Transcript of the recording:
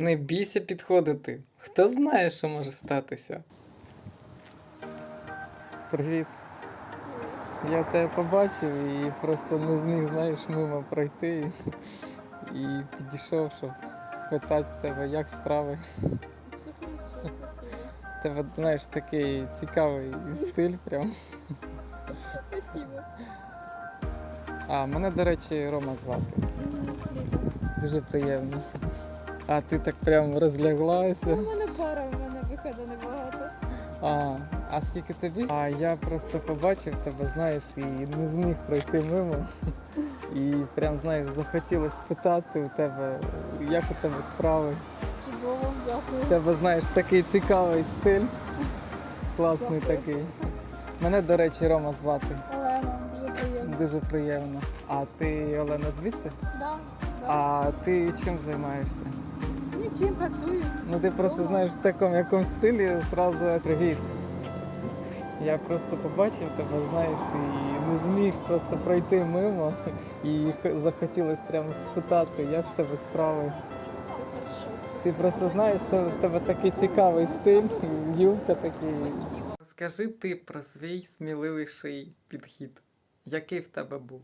Не бійся підходити. Хто знає, що може статися. Привіт. Я тебе побачив і просто не зміг, знаєш, мимо пройти. І підійшов, щоб спитати в тебе, як справи. Все тебе, знаєш, такий цікавий стиль прям. А, мене, до речі, Рома звати. Дуже приємно. А ти так прям Ну, розляглася. У мене пара, у мене виходу небагато. А, а скільки тобі? А я просто побачив тебе, знаєш, і не зміг пройти мимо. І прям, знаєш, захотілося спитати у тебе, як у тебе справи. Чудово, дякую. У тебе, знаєш, такий цікавий стиль. Класний Дякую. такий. Мене, до речі, Рома звати. Олена, дуже приємно. Дуже приємно. А ти, Олена, звідси? Да, да. А ти чим займаєшся? Нічим працюю. Ну ти просто знаєш в такому якому стилі зразу привіт. Я просто побачив тебе, знаєш, і не зміг просто пройти мимо. І захотілося прямо спитати, як в тебе справи. Ти просто знаєш, що в тебе такий цікавий стиль, юбка такий. Скажи ти про свій сміливіший підхід. Який в тебе був?